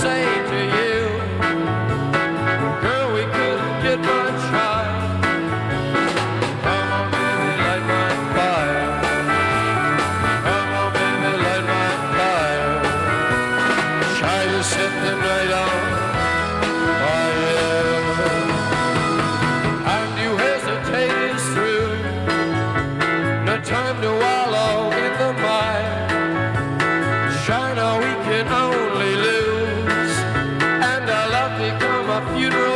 say to you, girl, we couldn't get much higher. Come on, baby, light my fire. Come on, baby, light my fire. Try to set the night on fire. And you hesitate is. No time to wallow in the mire. Shine, we can only. funeral.